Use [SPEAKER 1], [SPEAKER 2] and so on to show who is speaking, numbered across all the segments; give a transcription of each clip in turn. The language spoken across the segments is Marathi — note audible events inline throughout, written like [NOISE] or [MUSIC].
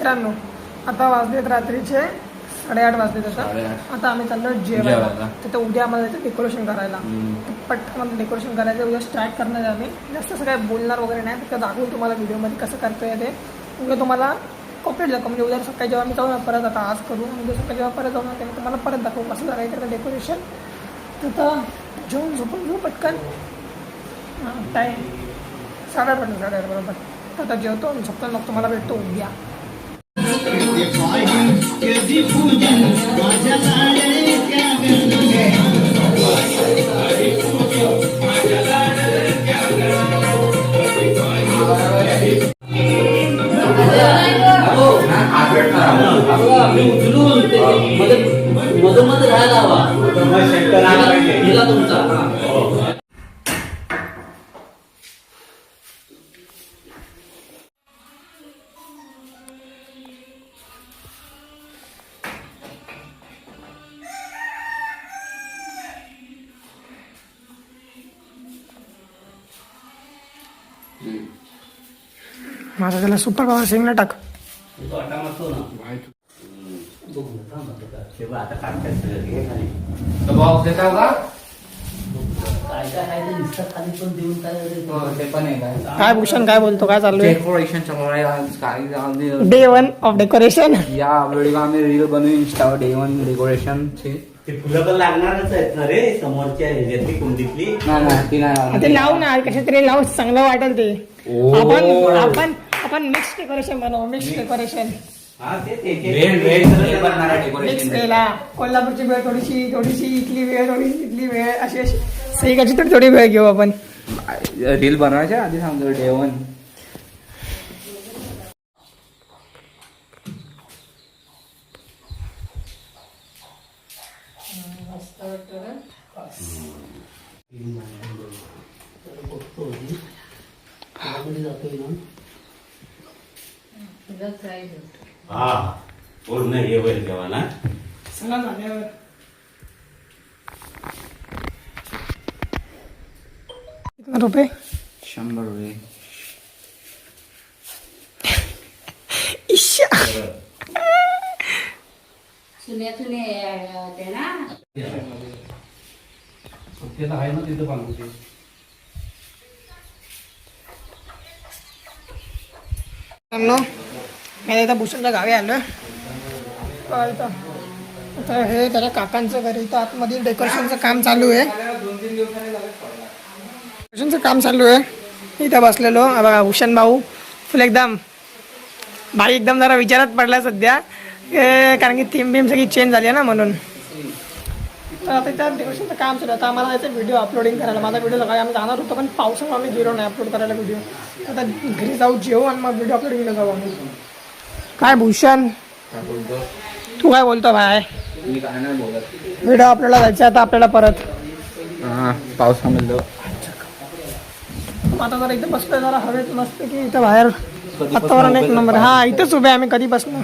[SPEAKER 1] मित्रांनो आता वाजलेत रात्रीचे साडेआठ वाजले तसं. आता आम्ही चाललो जेवायला. तिथं उद्या आम्हाला डेकोरेशन करायला. तर पटकन डेकोरेशन करायचं उद्या स्टार्ट करणार आहे आम्ही. जास्त असं काय बोलणार वगैरे नाही. फक्त दाखवू तुम्हाला व्हिडिओमध्ये कसं करतोय ते. उद्या तुम्हाला कॉपरेट दाखव. म्हणजे उद्या सकाळी जेव्हा आम्ही जाऊ ना परत आता आज करू. उद्या सकाळी जेव्हा परत जाऊ ना तेव्हा तुम्हाला परत दाखवू. कसं करायचं तर डेकोरेशन तर आता जेवून झोपून घेऊ पटकन. टाईम साडेआठ वाजता साडेआठ बरोबर. तर आता जेवतो आणि झोपतो मग तुम्हाला भेटतो उद्या.
[SPEAKER 2] मध्ये मध्ये मध्ये राहायला हवा. तुमचा. रे?
[SPEAKER 3] हो, ते पण आहे काय?
[SPEAKER 1] काय भूषण काय बोलतो काय चालू आहे
[SPEAKER 3] डेकोरेशन मुळे आज काय आम्ही
[SPEAKER 1] डे वन ऑफ डेकोरेशन
[SPEAKER 3] या वेळी आम्ही रील बनवू इंस्टावर डे वन डेकोरेशन ची.
[SPEAKER 2] ते फुलं पण लागणारच आहेत ना रे समोरच्या ह्याच्यातली कुंडीतली.
[SPEAKER 3] नाही नाही ती नाही
[SPEAKER 1] ते लावू ना कशा तरी लावू चांगलं वाटेल ते.
[SPEAKER 3] ओ.
[SPEAKER 1] आपण आपण आपण मिक्स डेकोरेशन बनवू मिक्स डेकोरेशन
[SPEAKER 2] हा
[SPEAKER 1] मिक्स केला. कोल्हापूरची वेळ थोडीशी थोडीशी इथली वेळ थोडीशी इथली वेळ अशी अशी. सईकडची थोडी थोडी वेळ घेऊ आपण.
[SPEAKER 3] रील बनवायच्या आधी सांगतो डे वन
[SPEAKER 2] बघतो
[SPEAKER 4] हा पूर्ण हे होईल तेव्हा ना
[SPEAKER 1] चला झाल्यावर कितना रुपये?
[SPEAKER 3] शंभर रुपये. [LAUGHS]
[SPEAKER 1] इश्शा.
[SPEAKER 5] सुने सुने ते ना.
[SPEAKER 2] त्याला आहे ना तिथं बांधू
[SPEAKER 1] मित्रांनो हे आता भूषणच्या गावी आलो आहे आता हे त्याच्या काकांचं घर इथं आतमध्ये डेकोरेशनचं काम चालू आहे. डेकोरेशनचं काम चालू आहे. इथं बसलेलो. बघा भूषण भाऊ. फुल एकदम भाई एकदम जरा विचारात पडला सध्या. कारण की थीम बीम सगळी चेंज झाली आहे ना म्हणून. तर आता इथं डेकोरेशनचं काम चालू आहे. आता आम्हाला याचं व्हिडिओ अपलोडिंग करायला. माझा व्हिडिओ सकाळी आम्ही जाणार होतो पण पावसामुळे आम्ही गेलो नाही अपलोड करायला व्हिडिओ आता घरी जाऊ जेवू आणि मग व्हिडिओ अपलोडिंगला जाऊ आम्ही. काय भूषण? तू काय बोलतो भाय व्हिडिओ आपल्याला जायचं आता आपल्याला परत.
[SPEAKER 3] हा पावसामध्ये
[SPEAKER 1] आता जरा इथं बसलोय जरा हवेत मस्त की इथं बाहेर वातावरण एक नंबर. हा इथंच उभे आम्ही कधी बसलो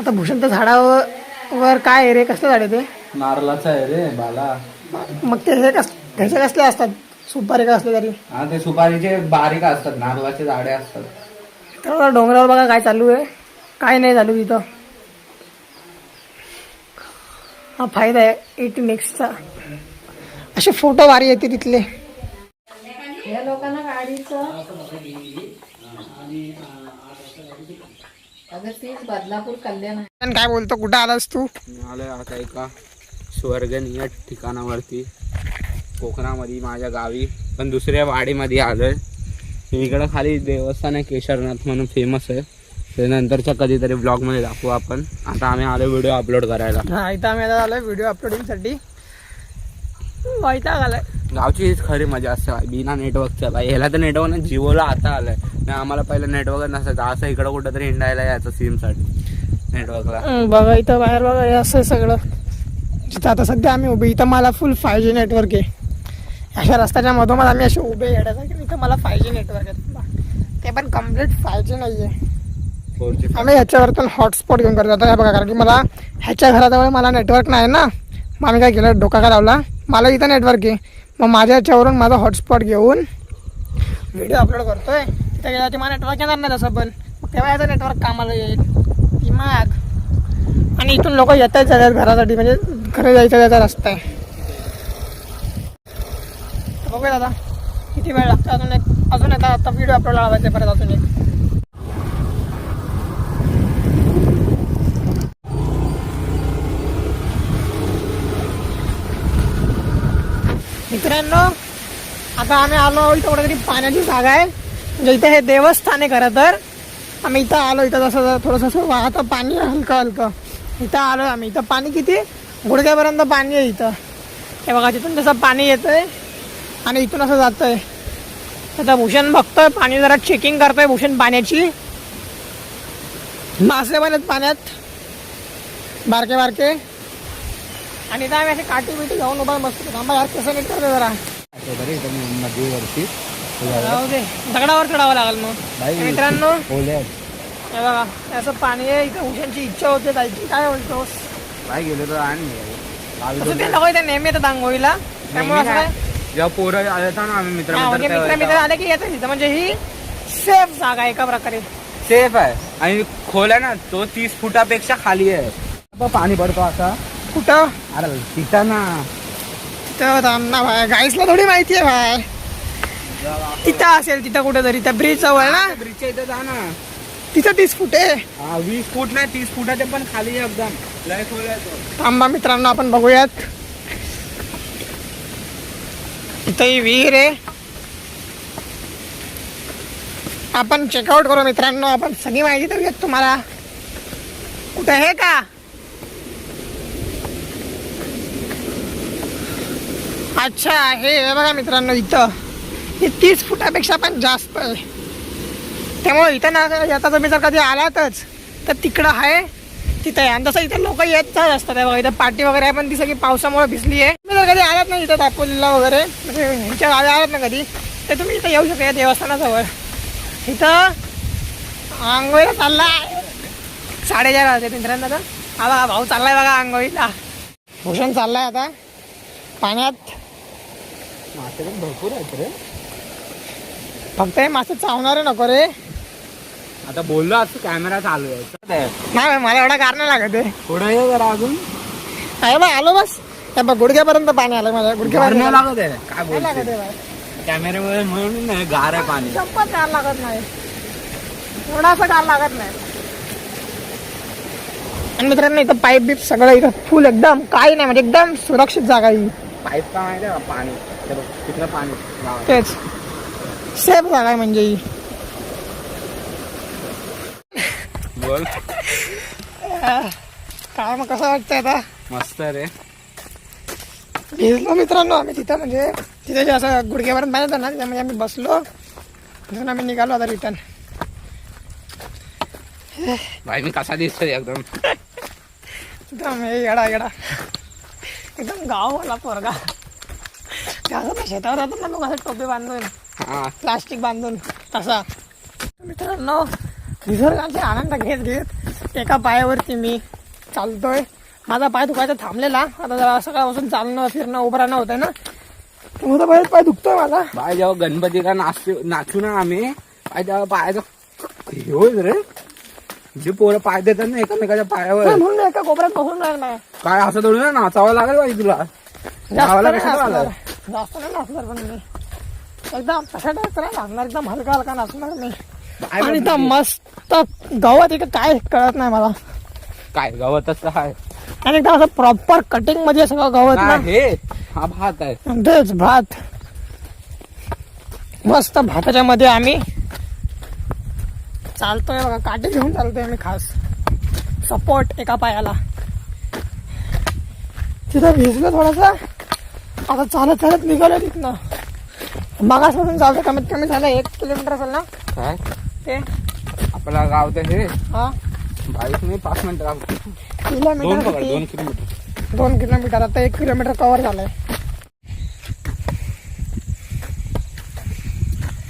[SPEAKER 1] आता भूषण तर झाडावर वर काय आहे रे? कसलं झाड आहे ते?
[SPEAKER 3] नारळाचा आहे रे बाला.
[SPEAKER 1] मग ते हे कस ह्याचे कसले असतात? सुपारी का असले तरी?
[SPEAKER 3] हा ते सुपारीचे बारीक असतात नारळाचे झाडे असतात.
[SPEAKER 1] तर डोंगरावर बघा काय चालू आहे. काय नाही चालू इथं हा फायदा आहे एटी नेक्स्टचा असे फोटो भारी येते तिथले.
[SPEAKER 5] या लोकांना गाडीचं अगं तेच बदलापूर कल्याण आहे.
[SPEAKER 1] पण काय बोलतो कुठं आलास तू?
[SPEAKER 3] आलोय आता एका स्वर्गनीय ठिकाणावरती. कोकणामध्ये माझ्या गावी. पण दुसऱ्या वाडीमध्ये आलोय. इकडं खाली देवस्थान आहे केशरनाथ म्हणून फेमस आहे. ते नंतरच्या कधीतरी ब्लॉगमध्ये दाखवू आपण. आता आम्ही आलो व्हिडिओ अपलोड करायला.
[SPEAKER 1] हा इथं आम्ही आता आलोय व्हिडिओ अपलोडिंगसाठी वैताग आलाय.
[SPEAKER 3] गावची हीच खरी मजा असते. बिना नेटवर्कच्या बाई ह्याला तर नेटवर्क ना जिओला आता आलंय. नाही आम्हाला पहिलं नेटवर्क नसायचं. असं इकडं कुठं तरी हिंडायला यायचं सिमसाठी नेटवर्कला
[SPEAKER 1] बघा इथं बाहेर बघा हे असं आहे सगळं आता सध्या आम्ही उभे इथं मला फुल फाय जी नेटवर्क आहे. अशा रस्त्याच्या मधोमध आम्ही असे उभे येण्यासाठी इथं मला फाय जी नेटवर्क आहे. ते पण कंप्लीट फाय जी नाही आहे आम्ही ह्याच्यावरतून हॉटस्पॉट घेऊन करतो. आता हे बघा कारण की मला ह्याच्या घराजवळ मला नेटवर्क नाही ना. मग आम्ही काय केलं? डोका का लावला? मला इथं नेटवर्क आहे. मग माझ्या ह्याच्यावरून माझा हॉटस्पॉट घेऊन व्हिडिओ अपलोड करतोय. तिथे गेला ते मला नेटवर्क येणार नाही तसं पण. तेव्हा याचं नेटवर्क कामाला येईल. दिमाग. आणि इथून लोक येत आहेत घरासाठी. म्हणजे घरी जायचा त्याचा रस्ता आहे. बघूया दादा. किती वेळ लागतो अजून एक अजून आता आता व्हिडिओ अपलोड लावायचा आहे परत अजून एक. मित्रांनो आता आम्ही आलो इथं कुठेतरी पाण्याची जागा आहे. म्हणजे इथं हे देवस्थान आहे खरं तर. आम्ही इथं आलो इथं जसं थोडंसं असं वाहतं पाणी हलकं हलकं. इथं आलो आम्ही. इथं पाणी किती? गुडघ्यापर्यंत पाणी आहे इथं. हे बघा तिथून तसं पाणी येतंय आणि इथून असं जातंय. आता भूषण बघतोय पाणी जरा चेकिंग करतोय भूषण पाण्याची. मासे पण आहेत पाण्यात. बारके बारके. आणि आम्ही असे काठी बिटी घेऊन उभा बसतो थांबा यार कसं नीट करतो जरा.
[SPEAKER 3] नदीवरती
[SPEAKER 1] राहू दे. दगडावर चढावं लागेल मग. मित्रांनो हे बघा असं पाणी आहे. इथं उशांची इच्छा होते जायची. काय बोलतोस
[SPEAKER 3] काय गेलो तर आणि.
[SPEAKER 1] नेहमी येतात आंघोळीला. त्यामुळे असं काय?
[SPEAKER 3] जेव्हा पोरं येतात ना आम्ही मित्र
[SPEAKER 1] हा, म्हणजे मित्र मित्र आले की येतात इथं म्हणजे ही सेफ जागा आहे एका प्रकारे?
[SPEAKER 3] सेफ आहे. आणि खोल आहे ना तो तीस फुटापेक्षा खाली आहे. पाणी पडतो असा
[SPEAKER 1] कुठं?
[SPEAKER 3] अरे तिथं ना.
[SPEAKER 1] तिथं थांब ना भाई गाईसला थोडी माहिती आहे भाई तिथं असेल तिथं कुठं तरी त्या ब्रिज जवळ ना?
[SPEAKER 3] ब्रिजच्या इथं जा ना.
[SPEAKER 1] तिथं तीस फूट आहे.
[SPEAKER 3] हा वीस फूट नाही तीस फुटाचे पण खाली आहे एकदम. लय खोल आहे तो.
[SPEAKER 1] थांबा मित्रांनो आपण बघूयात. इथं ही विहीर आहे. आपण चेकआउट करू मित्रांनो आपण सगळी माहिती देऊयात तुम्हाला. कुठं आहे का? अच्छा हे हे बघा मित्रांनो इथं. हे तीस फुटापेक्षा पण जास्त आहे. त्यामुळे इथं ना आता तुम्ही जर कधी आलातच तर तिकडं आहे. तिथं आहे. आणि तसं इथं लोक येत असतात. बघा इथं पार्टी वगैरे आहे पण ती सगळी पावसामुळे भिजली आहे. तुम्ही जर कधी आलात ना इथं दापोलीला वगैरे? म्हणजे ह्यांच्या गावी आलात ना कधी? तर तुम्ही इथं येऊ शकता या देवस्थानाजवळ. इथं आंघोळीला चाललाय. साडेचार वाजते मित्रांनो आता. हा बघा भाऊ चाललाय बघा आंघोळीला. भूषण चाललाय आता. पाण्यात.
[SPEAKER 3] मासे भरपूर आहेत रे.
[SPEAKER 1] फक्त हे मासे चावणारे नको रे.
[SPEAKER 3] आता बोललो असं कॅमेरा चालू आहे.
[SPEAKER 1] नाही मला एवढा कार नाही लागत आहे.
[SPEAKER 3] पुढे ये जरा अजून.
[SPEAKER 1] आहे बा आलो बस. बघ गुडघ्यापर्यंत पाणी आलं गुडघ्यापर्यंत
[SPEAKER 3] नाही लागत आहे. काय
[SPEAKER 1] बाई.
[SPEAKER 3] कॅमेऱ्यामुळे म्हणून नाही गार आहे पाणी.
[SPEAKER 1] चप्पल कार लागत नाही. असं कार लागत नाही. आणि मित्रांनो इथं पाईप बीप सगळं इथं फुल एकदम काही नाही म्हणजे एकदम सुरक्षित जागा ही.
[SPEAKER 3] पाईप का माहिती? पाणी. तिथलं पाणी.
[SPEAKER 1] तेच. सेफ जागा आहे म्हणजे ही.
[SPEAKER 3] बोल.
[SPEAKER 1] काय मग कसं वाटतंय आता?
[SPEAKER 3] मस्त रे.
[SPEAKER 1] भिजलो मित्रांनो आम्ही तिथं म्हणजे तिथे जे असं गुडघ्यापर्यंत पाहिजे ना त्यामध्ये आम्ही बसलो. तिथून आम्ही निघालो आता रिटर्न
[SPEAKER 3] भाई मी कसा दिसतोय एकदम?
[SPEAKER 1] एकदम हे येडा येडा. एकदम गाववाला पोरगा. ते असं शेतावर राहतात ना लोक असं टोपी बांधून प्लास्टिक बांधून तसा. मित्रांनो निसर्गाचे आनंद घेत घेत एका पायावरती मी चालतोय. माझा पाय दुखायचा थांबलेला. आता जरा सकाळपासून चालणं फिरणं उभं राहणं होतंय ना. त्यामुळे पाय पाय दुखतोय माझा
[SPEAKER 3] बाय जेव्हा गणपतीला नाचू नाचू ना आम्ही बाय तेव्हा पायाचं होईल रे. जे पोरं पाय देतात ना एकमेकाच्या पायावर.
[SPEAKER 1] म्हणून एका कोपऱ्यात बसून राहिला नाही.
[SPEAKER 3] काय असं थोडी ना नाचावं लागेल बाई तुला.
[SPEAKER 1] जास्त नाही
[SPEAKER 3] कशाला
[SPEAKER 1] नाचणार? जास्त नाही नाचणार पण मी. एकदम तशा टाईप नाचणार. एकदम हलका हलका नाचणार मी. आणि
[SPEAKER 3] बोलतो
[SPEAKER 1] इथं
[SPEAKER 3] तू?
[SPEAKER 1] मस्त गवत इथं काय कळत नाही मला.
[SPEAKER 3] काय गवतच आहे.
[SPEAKER 1] आणि एकदम असं प्रॉपर कटिंगमध्ये सगळं गवत
[SPEAKER 3] हा,
[SPEAKER 1] ना
[SPEAKER 3] हे? हा भात आहे.
[SPEAKER 1] तेच भात. मस्त भाताच्या मध्ये आम्ही चालतोय बघा काटे घेऊन चालतोय आम्ही खास. सपोर्ट एका पायाला. तिथं भिजलो थोडासा. आता चालत चालत निघालो तिथनं. मागासपासून चालतं कमीत कमी झालं एक किलोमीटर असेल ना?
[SPEAKER 3] काय?
[SPEAKER 1] ते.
[SPEAKER 3] आपला गाव तर हे.
[SPEAKER 1] हा.
[SPEAKER 3] बावीस नाही पाच मिनिटं लागतो दोन
[SPEAKER 1] किलोमीटर
[SPEAKER 3] पकड दोन
[SPEAKER 1] किती?
[SPEAKER 3] किलोमीटर.
[SPEAKER 1] दोन किलोमीटर आता एक किलोमीटर कव्हर झालंय.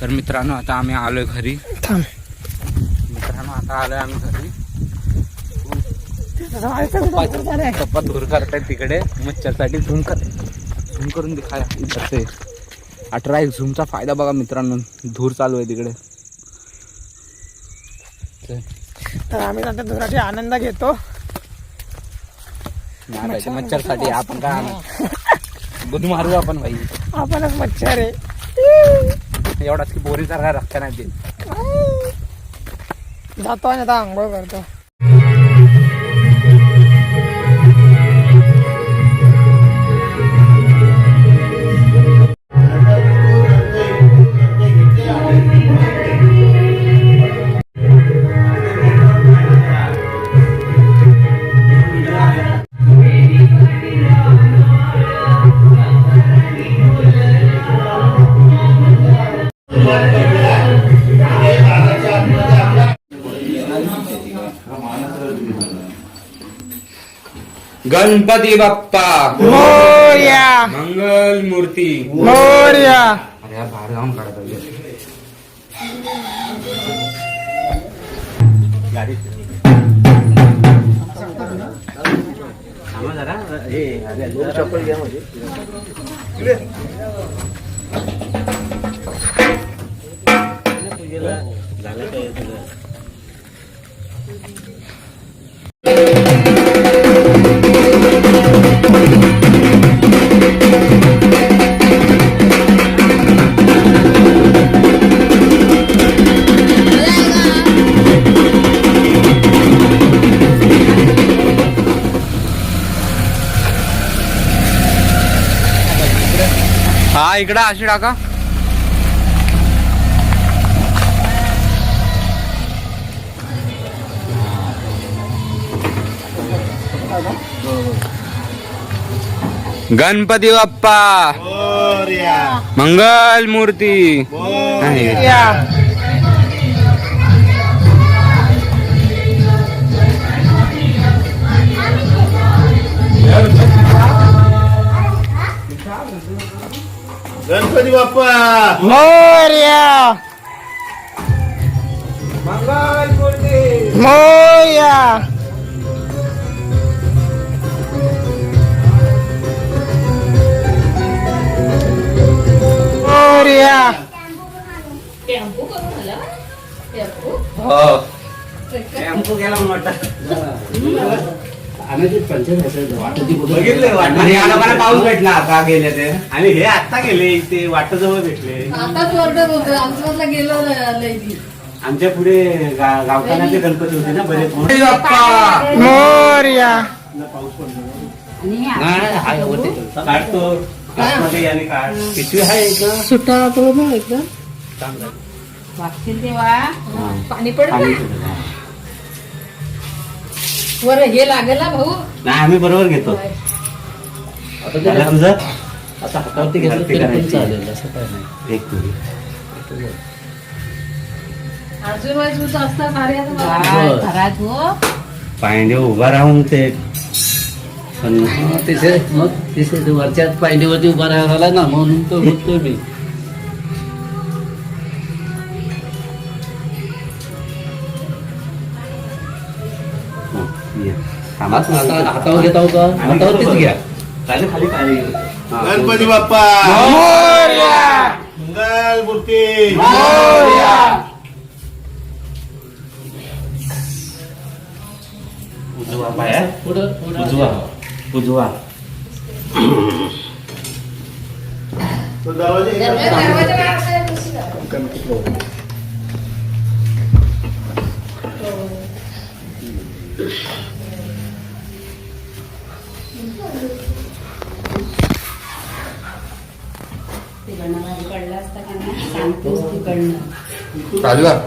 [SPEAKER 3] तर मित्रांनो आता आम्ही आलोय घरी.
[SPEAKER 1] थांब.
[SPEAKER 3] मित्रांनो आता आलोय आम्ही घरी.
[SPEAKER 1] तिथं जायचं कुठं? झालंय.
[SPEAKER 3] पप्पा धूर करतायत तिकडे. मच्छरसाठी झूम कर झूम करून दिखाय. अठरा एक झूमचा फायदा बघा मित्रांनो. धूर चालू आहे तिकडे चल.
[SPEAKER 1] तर आम्ही आता दुराठी आनंद घेतो.
[SPEAKER 3] नाही पाहिजे मच्छरसाठी आपण काय? गुद [LAUGHS] मारू आपण भाई.
[SPEAKER 1] आपणच मच्छर आहे.
[SPEAKER 3] एवढाच की बोरी सारखा रस्ता नाही
[SPEAKER 1] जातो आणि आता आंघोळ करतो.
[SPEAKER 3] गणपती बाप्पा
[SPEAKER 1] मोर्या.
[SPEAKER 3] मंगल मूर्ती
[SPEAKER 1] मोर्या.
[SPEAKER 3] अरे यार, बाहेर जाऊन काढा पाहिजे
[SPEAKER 2] थांबा जरा हे अरे चप्पल घ्या म्हणजे झालं काय सगळं
[SPEAKER 3] इकडं अशी टाका. गणपती बाप्पा. मंगल मूर्ती
[SPEAKER 4] गणपती बाप्पा
[SPEAKER 1] मोर्या मोर्या मोर्या
[SPEAKER 5] टेम्पो करून आला टेम्पो
[SPEAKER 3] हो
[SPEAKER 2] टेम्पो गेला मोठा ते
[SPEAKER 3] पाऊस भेटला आता गेले ते.
[SPEAKER 2] आणि हे आता गेले इथे वाटजवळ भेटले.
[SPEAKER 5] आताच ऑर्डर होतं. आमच्यातला गेलो लय ती.
[SPEAKER 2] आमच्या पुढे गा- गावठाणाचे गणपती होते ना बरेच
[SPEAKER 1] मोर्या!
[SPEAKER 2] पाऊस पडला.
[SPEAKER 5] हे.
[SPEAKER 2] काढतो. पिशवी आहे एक
[SPEAKER 5] सुट्टा ना एकदम
[SPEAKER 2] चांगलं.
[SPEAKER 5] वागतील तेव्हा. पाणी पडत. वर हे लागेल ना भाऊ?
[SPEAKER 2] नाही आम्ही बरोबर घेतो. झालं तुझं? आता हातावरती घेतलं तरी पण चालेल असं काय नाही. एक मिनिट
[SPEAKER 5] अजून घरात हो
[SPEAKER 2] उभा राहून ते. पण
[SPEAKER 6] तिथे मग तिथे वरच्या पायंडीवरती उभा राहिला ना म्हणून तो म्हणतोय मी. हातावर घेता हातावरतीच घ्या.
[SPEAKER 2] खाली.
[SPEAKER 4] गणपती बाप्पा!
[SPEAKER 1] मोर्या!
[SPEAKER 4] मंगल मूर्ती
[SPEAKER 2] उजवा पाया. उजवा. उजवा.
[SPEAKER 4] तो दरवाजा
[SPEAKER 5] तिकडनं